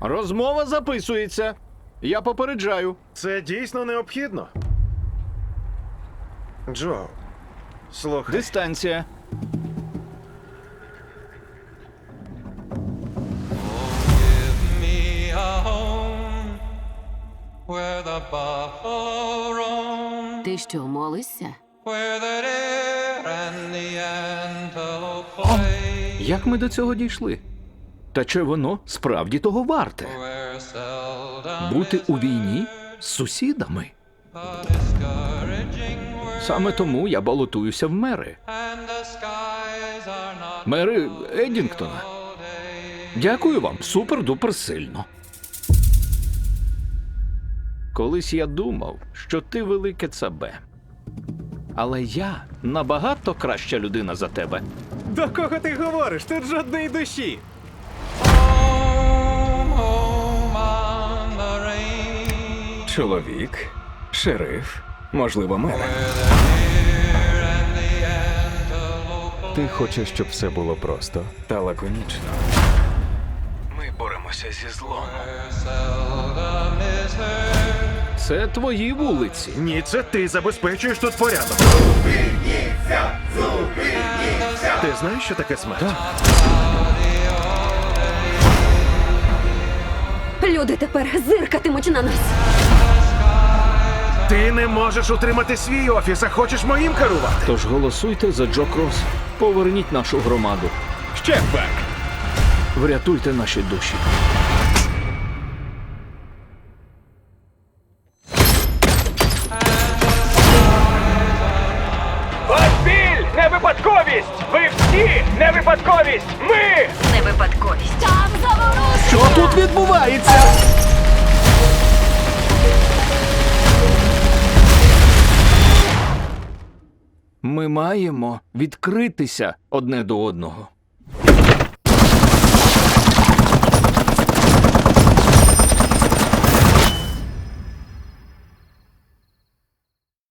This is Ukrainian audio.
Розмова записується. Я попереджаю. Це дійсно необхідно. Джо, слухай. Дистанція. me a home where the buffalo roam, Ти що, молишся? where the deer and the antelope play, Як ми до цього дійшли? Та чи воно справді того варте? Бути у війні з сусідами. Саме тому я балотуюся в мери. Мери Едінгтона. Дякую вам, супер-дупер сильно. Колись я думав, що ти велике цабе. Але я набагато краща людина за тебе. До кого ти говориш? Тут жодної душі. Чоловік, шериф, можливо, мер. Ти хочеш, щоб все було просто та лаконічно. Ми боремося зі злом. Це твої вулиці. Ні, це ти забезпечуєш тут порядок. Ти знаєш, що таке смерть? Люди тепер зиркатимуть на нас. Ти не можеш утримати свій офіс, а хочеш моїм керувати. Тож голосуйте за Джо Крос. Поверніть нашу громаду. Ще пак! Врятуйте наші душі. Ось біль! Не випадковість! Ви всі не випадковість! Ми! Не випадковість. Там заворушення! Що тут відбувається? Ми маємо відкритися одне до одного.